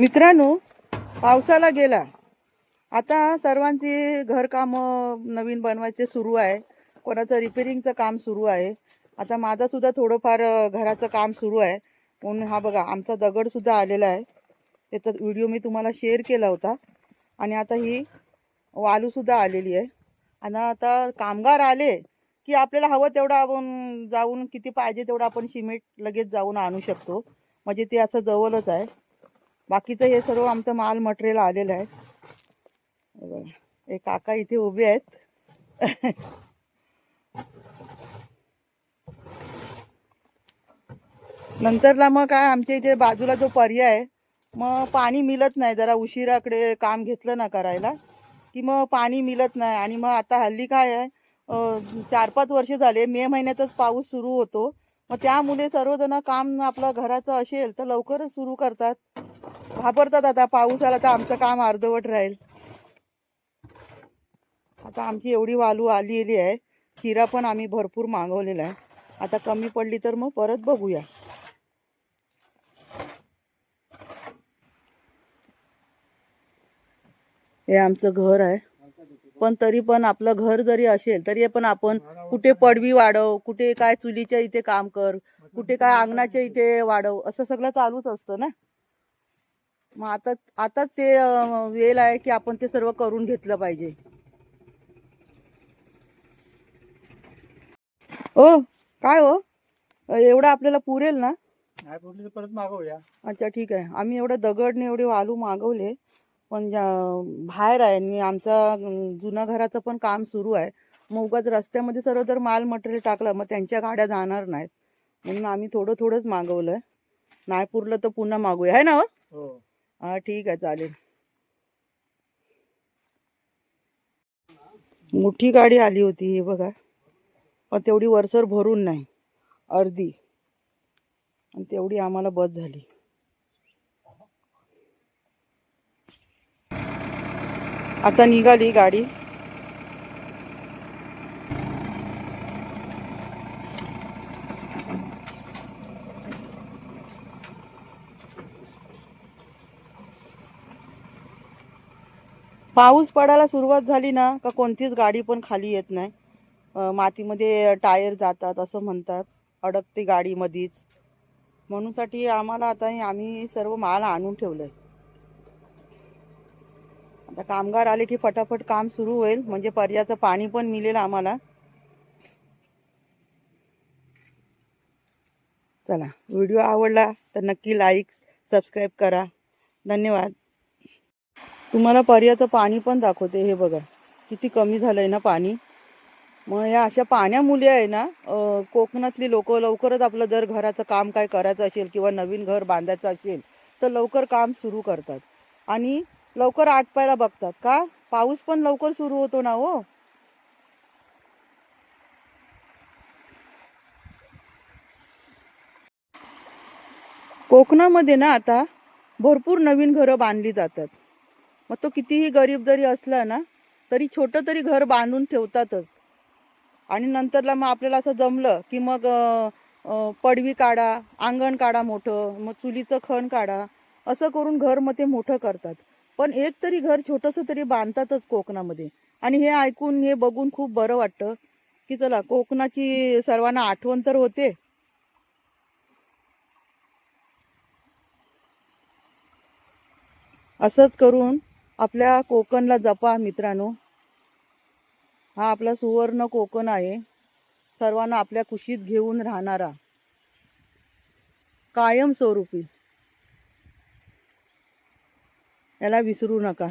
मित्रांनो पावसाला गेला. आता सर्वांची घरकामं नवीन बनवायचे सुरू आहे. कोणाचं रिपेरिंगचं काम सुरू आहे. आता माझासुद्धा थोडंफार घराचं काम सुरू आहे. म्हणून हा बघा आमचा दगडसुद्धा आलेला आहे. त्याचा व्हिडिओ मी तुम्हाला शेअर केला होता. आणि आता ही वालूसुद्धा आलेली आहे. आणि आता कामगार आले की आपल्याला हवं तेवढं आपण जाऊन किती पाहिजे तेवढं आपण सिमेंट लगेच जाऊन आणू शकतो. म्हणजे ते असं जवळच आहे. बाकीचं हे सर्व आमचं माल मटेरियल आलेलं आहे. बघा, हे काका इथे उभे आहेत. नंतरला मग काय आमच्या इथे बाजूला जो पर्याय आहे मग पाणी मिळत नाही जरा उशिराकडे काम घेतलं ना करायला की मग पाणी मिळत नाही. आणि मग आता हल्ली काय आहे चार पाच वर्ष झाले मे महिन्यातच पाऊस सुरू होतो. मग त्यामुळे सर्वजण काम आपलं घराचं असेल तर लवकरच सुरू करतात. घाबरतात आता पाऊस आला तर आमचं काम अर्धवट राहील. आता आमची एवढी वालू आलेली आहे खिरा पण आम्ही भरपूर मागवलेला आहे. आता कमी पडली तर मग परत बघूया. हे आमचं घर आहे. पण तरी पण आपलं घर जरी असेल तरी पण आपण कुठे पडवी वाढव कुठे काय चुलीच्या इथे काम कर कुठे काय अंगणाच्या इथे वाढव असं सगळं चालूच असतं ना? मग आता आता ते वेळ आहे की आपण ते सर्व करून घेतलं पाहिजे. ओ काय हो? एवढं आपल्याला पुरेल ना? नाही पुरली तर परत मागवूया. अच्छा ठीक आहे. आम्ही एवढं दगडने एवढे वालू मागवले पण बाहेर आहे आणि आमचा अं, जुन्या घराचं पण काम सुरू आहे. मग उगाच रस्त्यामध्ये सर्व जर माल मटेरियल टाकलं मग त्यांच्या गाड्या जाणार नाहीत. म्हणून आम्ही थोडं थोडंच मागवलं नाही पुरलं तर पुन्हा मागूया. आहे ना हो? हां हा ठीक आहे चालेल. मोठी गाडी आली होती हे बघा. पण तेवढी वरसर भरून नाही. अर्धी. आणि तेवढी आम्हाला बस झाली. आता निघाली गाडी. पाऊस पडायला सुरुवात झाली ना का कोणतीच गाडी पण खाली येत नाही. मातीमध्ये टायर जातात असं म्हणतात. अडकते गाडीमध्येच म्हणूनसाठी आम्हाला आता आम्ही सर्व माल आणून ठेवलंय. आता कामगार आले की फटाफट काम सुरू होईल. म्हणजे पर्याचं पाणी पण मिळेल आम्हाला. चला व्हिडिओ आवडला तर नक्की लाईक सबस्क्राईब करा. धन्यवाद. तुम्हाला पर्याचं पाणी पण दाखवते. हे बघा किती कमी झालंय ना पाणी. मग या अशा पाण्यामुळे आहे ना कोकणातली लोक लवकरच आपलं जर घराचं काम काय करायचं असेल किंवा नवीन घर बांधायचं असेल तर लवकर काम सुरू करतात. आणि लवकर आटपायला बघतात. का? पाऊस पण लवकर सुरू होतो ना हो. कोकणामध्ये ना आता भरपूर नवीन घरं बांधली जातात. मग तो कितीही गरीब जरी असला ना तरी छोटं तरी घर बांधून ठेवतातच. आणि नंतरला मग आपल्याला असं जमलं की मग पडवी काढा अंगण काढा मोठं मग चुलीचं खण काढा असं करून घर मग ते मोठं करतात. पण एक तरी घर छोटंसं तरी बांधतातच कोकणामध्ये. आणि हे ऐकून हे बघून खूप बरं वाटतं की चला कोकणाची सर्वांना आठवण तर होते. असंच करून आपल्या कोकणला जपा मित्रांनो. हा आपला सुवर्ण कोकण आहे. सर्वांना आपल्या कुशीत घेऊन राहणारा. कायमस्वरूपी याला विसरू नका.